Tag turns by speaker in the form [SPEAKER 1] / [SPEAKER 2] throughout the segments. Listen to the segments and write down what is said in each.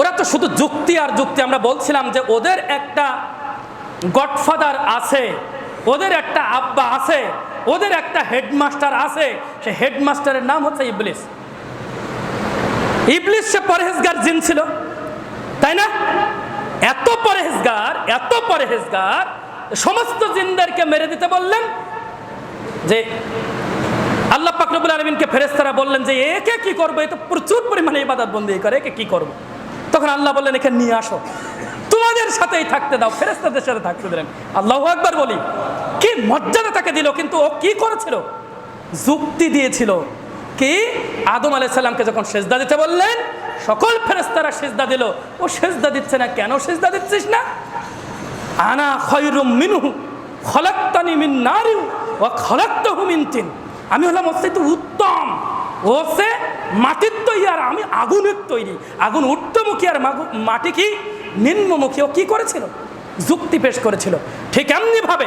[SPEAKER 1] ওরা তো শুধু যুক্তি আর যুক্তি। আমরা বলছিলাম যে ওদের একটা গডফাদার আছে, ওদের একটা আব্বা আছে, ওদের একটা হেডমাস্টার আছে। সে হেডমাস্টারের নাম হচ্ছে ইবলিস। ইবলিস সে পরহেজগার জিন ছিল, তাই না? এত পরহেজগার এত পরহেজগার, সমস্ত জিনদেরকে মেরে দিতে বললেন যে আল্লাহ পাকরবুল আলমিনকে ফেরেস্তারা বললেন যে একে কি করব? এ তো প্রচুর পরিমাণে ইবাদত বন্দি করে একে কি করব? তখন আল্লাহ বললেন একে নিয়ে আসো। তোমাদের সাথেই থাকতে দাও ফেরেস্তাদের সাথে থাকতে দিলেন আল্লাহ একবার বলি, কি মর্যাদা তাকে দিল, কিন্তু ও কি করেছিল? যুক্তি দিয়েছিল কি, আদম আলাইসাল্লামকে যখন সেজদা দিতে বললেন, সকল ফেরেস্তারা সেজদা দিল। ও সেজদা দিচ্ছে না কেন? সেজদা দিচ্ছিস না? আনা খয়রুম মিনু খলাক্তানি মিন নারিউ ওয়া খলাক্তাহু মিন তিন। আমি হলাম চাইতে উত্তম। ও সে মাটির তৈরি, আর আমি আগুনের তৈরি। আগুন ঊর্ধ্বমুখী আর মাটি কি? নিম্নমুখী। ও কি করেছিল? যুক্তি পেশ করেছিল। ঠিক এমনি ভাবে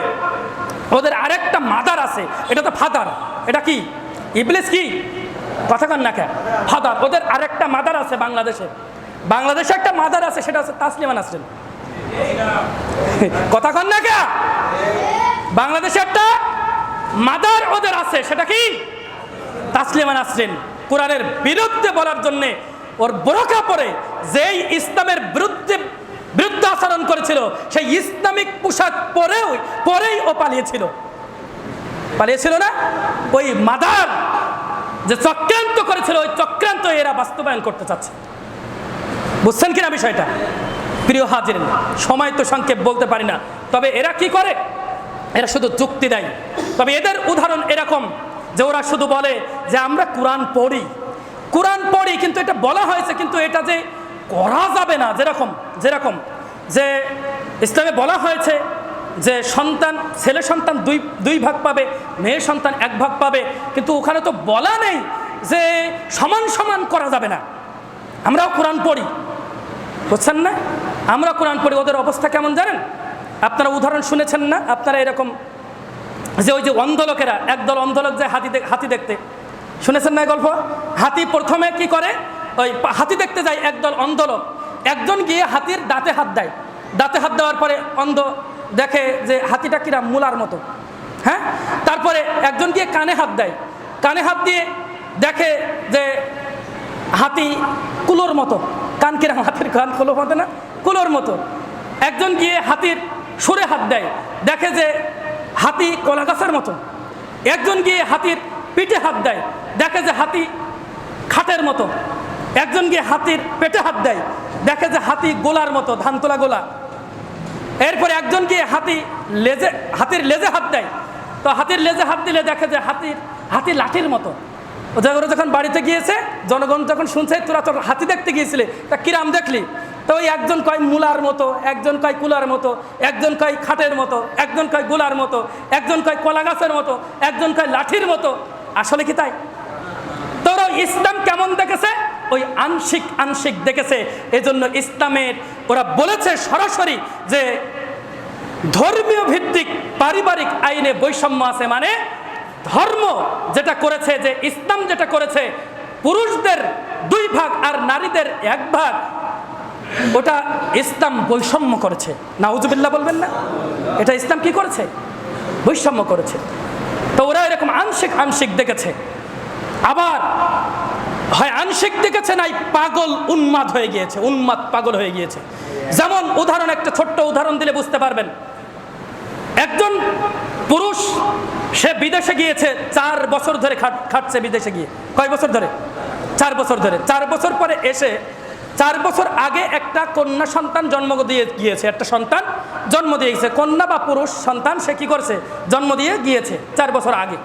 [SPEAKER 1] ওদের আরেকটা মাদার আছে। এটা তো ফাদার। এটা কি? ইবলিস কি? কথা কন না কে ফাদার। ওদের আরেকটা মাদার আছে বাংলাদেশে। বাংলাদেশে একটা মাদার আছে, সেটা হচ্ছে তাসলিমা নাসরিন। কথা কন না কে বাংলাদেশে একটা মাদার ওদের আছে। সেটা কি? তাসলিমা নাসরিন, কোরআনের বিরুদ্ধে বলার জন্যে ওর বোরকা পরে যেই ইসলামের বিরুদ্ধে বিরুদ্ধে আচরণ করেছিল, সেই ইসলামিক পোশাক পরেও, পরেই ও পালিয়েছিল। পালিয়েছিল না? ওই মাদার যে চক্রান্ত করেছিল, ওই চক্রান্ত এরা বাস্তবায়ন করতে চাচ্ছে। বুঝছেন কিনা বিষয়টা? প্রিয় হাজির, সময় তো সংক্ষেপ বলতে পারি না। তবে এরা কি করে? এরা শুধু যুক্তি দেয়। তবে এদের উদাহরণ এরকম যে ওরা শুধু বলে যে আমরা কোরআন পড়ি। কোরআন পড়ি, কিন্তু এটা বলা হয়েছে, কিন্তু এটা যে করা যাবে না, যেরকম যেরকম, যে ইসলামে বলা হয়েছে যে সন্তান, ছেলে সন্তান দুই দুই ভাগ পাবে, মেয়ে সন্তান এক ভাগ পাবে, কিন্তু ওখানে তো বলা নেই যে সমান সমান করা যাবে না। আমরাও কোরআন পড়ি। বুঝছেন না? আমরা কোরআন পড়ি, ওদের অবস্থা কেমন জানেন? আপনারা উদাহরণ শুনেছেন না? আপনারা এরকম যে ওই যে অন্ধ লোকেরা একদল অন্ধ লোক যায় হাতি হাতি দেখতে। শুনেছেন না গল্প? হাতি প্রথমে কি করে? ওই হাতি দেখতে যায় একদল অন্ধ লোক একজন গিয়ে হাতির দাঁতে হাত দেয়। দাঁতে হাত দেওয়ার পরে অন্ধ দেখে যে হাতিটা কিরা মূলার মতো। হ্যাঁ? তারপরে একজন গিয়ে কানে হাত দেয়। কানে হাত দিয়ে দেখে যে হাতি কুলোর মতো। কান কিরাম হাতির কান কুলোর মতো না? কুলোর মতো। একজন গিয়ে হাতির সুরে হাত দেয়। দেখে যে হাতি কলা গাছের মতো। একজন গিয়ে হাতির পিঠে হাত দেয়, দেখে যে হাতি খাটের মতো। একজন গিয়ে হাতির পেটে হাত দেয়, দেখে যে হাতি গোলার মতো ধান তোলা গোলা। এরপরে একজন গিয়ে হাতি লেজে, হাতির লেজে হাত দেয়। তো হাতির লেজে হাত দিলে দেখে যে হাতির, হাতি লাঠির মতো। ওরা যখন বাড়িতে গিয়েছে, জনগণ যখন শুনছে, তোরা তোর হাতি দেখতে গিয়েছিলে, তা কিরাম দেখলি? তো ওই একজন কয় মূলার মতো, একজন কয় কুলার মতো, একজন কয় খাটের মতো, একজন কয় গোলার মতো, একজন কয় কলা গাছের মতো, একজন কয় লাঠির মতো। আসলে কি তাই? তোরা ইসলাম কেমন দেখেছে? ওই আংশিক আংশিক দেখেছে। এজন্য ইসলামের ওরা বলেছে সরাসরি যে ধর্মীয় ভিত্তিক পারিবারিক আইনে বৈষম্য আছে মানে ধর্ম যেটা করেছে যে ইসলাম যেটা করেছে, পুরুষদের দুই ভাগ আর নারীদের এক ভাগ। ওটা ইসলাম বৈষম্য করেছে। নাউজুবিল্লাহ বলবেন না? এটা ইসলাম কি করেছে? বৈষম্য করেছে। তো ওরা এরকম আংশিক আংশিক দেখেছে। আবার হয় আংশিক দেখেছে নাই পাগল উন্মাদ হয়ে গিয়েছে, উন্মাদ পাগল হয়ে গিয়েছে। যেমন উদাহরণ একটা ছোট্ট উদাহরণ দিলে বুঝতে পারবেন। একজন পুরুষ, সে বিদেশে গিয়েছে, চার বছর ধরে খাট- খাটছে বিদেশে গিয়ে। কয় বছর ধরে? চার বছর ধরে। চার বছর পরে এসে চার বছর আগে একটা কন্যা সন্তান জন্ম দিয়ে গিয়েছে, একটা সন্তান জন্ম দিয়ে গেছে কন্যা বা পুরুষ সন্তান, সে কি করছে? জন্ম দিয়ে গিয়েছে চার বছর আগে।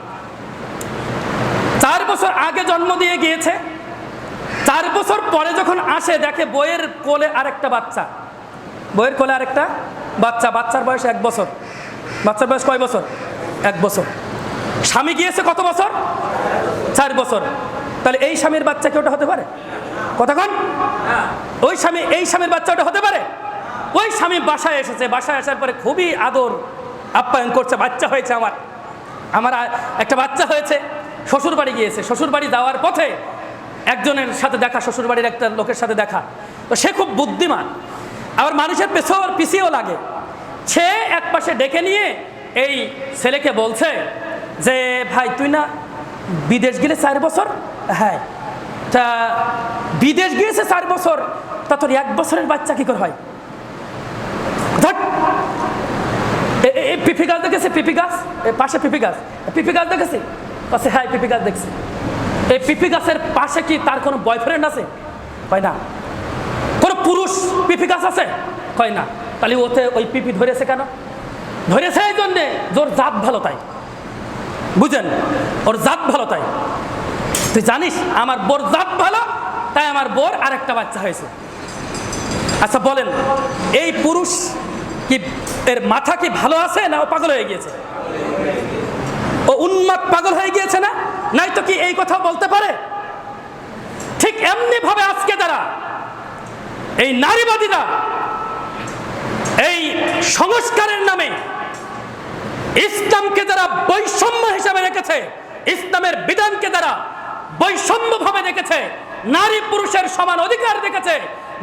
[SPEAKER 1] চার বছর আগে জন্ম দিয়ে গিয়েছে। চার বছর পরে যখন আসে, দেখে বইয়ের কোলে আরেকটা বাচ্চা। বইয়ের কোলে আরেকটা বাচ্চা। বাচ্চার বয়স এক বছর। বাচ্চার বয়স কয় বছর? এক বছর। স্বামী গিয়েছে কত বছর? চার বছর। তাহলে এই স্বামীর বাচ্চা কি ওটা হতে পারে? কতক্ষণ ওই স্বামী, এই স্বামীর বাচ্চা ওটা হতে পারে? ওই স্বামী বাসায় এসেছে, বাসায় আসার পরে খুবই আদর, আপ্যায়ন করছে, বাচ্চা হয়েছে আমার। আমার একটা বাচ্চা হয়েছে শ্বশুর বাড়ি গিয়েছে। শ্বশুর বাড়ি যাওয়ার পথে একজনের সাথে দেখা শ্বশুর বাড়ির একটা লোকের সাথে দেখা। তো সে খুব বুদ্ধিমান। আবার মানুষের পেছর পিছিয়েও লাগে। সে এক পাশে ডেকে নিয়ে এই ছেলেকে বলছে যে, ভাই, তুই না বিদেশ গেলে চার বছর? হ্যাঁ। তা বিদেশ গিয়েছে চার বছর, তা তোর এক বছরের বাচ্চা কি করে হয়? পিপি গাছ দেখেছে, পিপি গাছ? পাশে পিপি গাছ। পিপি গাছ দেখেছে? পাশে হ্যাঁ পিপি গাছ দেখছি। এই পিপি গাছের পাশে কি তার কোনো বয়ফ্রেন্ড আছে? হয় না। কোনো পুরুষ পিপি গাছ আছে? হয় না। তাহলে ওতে ওই পিপি ধরেছে কেন? ধরেছে এই জন্যে ওর জাত ভালো তাই। বুঝেন? ওর জাত ভালো তাই। তুই জানিস, আমার বোর জাত ভালো, তাই আমার বোর আরেকটা বাচ্চা হয়েছে। আচ্ছা বলেন, এই পুরুষ কি এর মাথা কি ভালো আছে না ও পাগল হয়ে গিয়েছে? ও উন্মাদ পাগল হয়ে গিয়েছে না? নাই তো কি এই কথা বলতে পারে? ঠিক এমনি ভাবে আজকে যারা এই নারীবাদীরা এই সংস্কারের নামে ইসলামকে যারা বৈষম্য হিসাবে রেখেছে, ইসলামের বিধানকে যারা বৈষম্য ভাবে রেখেছে নারী পুরুষের সমান অধিকার দেখেছে।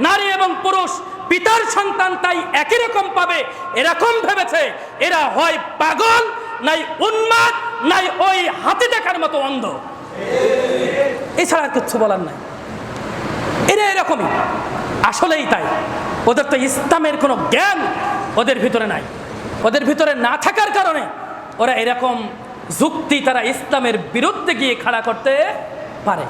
[SPEAKER 1] নারী এবং পুরুষ পিতার সন্তান তাই একই রকম পাবে, এরকম ভেবেছে। এরা হয় পাগল, নাই উন্মাদ, নাই ওই হাতি দেখার মতো অন্ধ। এছাড়া আর কিচ্ছু বলার নাই। এরা এরকমই। আসলেই তাই। ওদের তো ইসলামের কোনো জ্ঞান ওদের ভিতরে নাই। ওদের ভিতরে না থাকার কারণে ওরা এরকম যুক্তি তারা ইসলামের বিরুদ্ধে গিয়ে খাড়া করতে পারে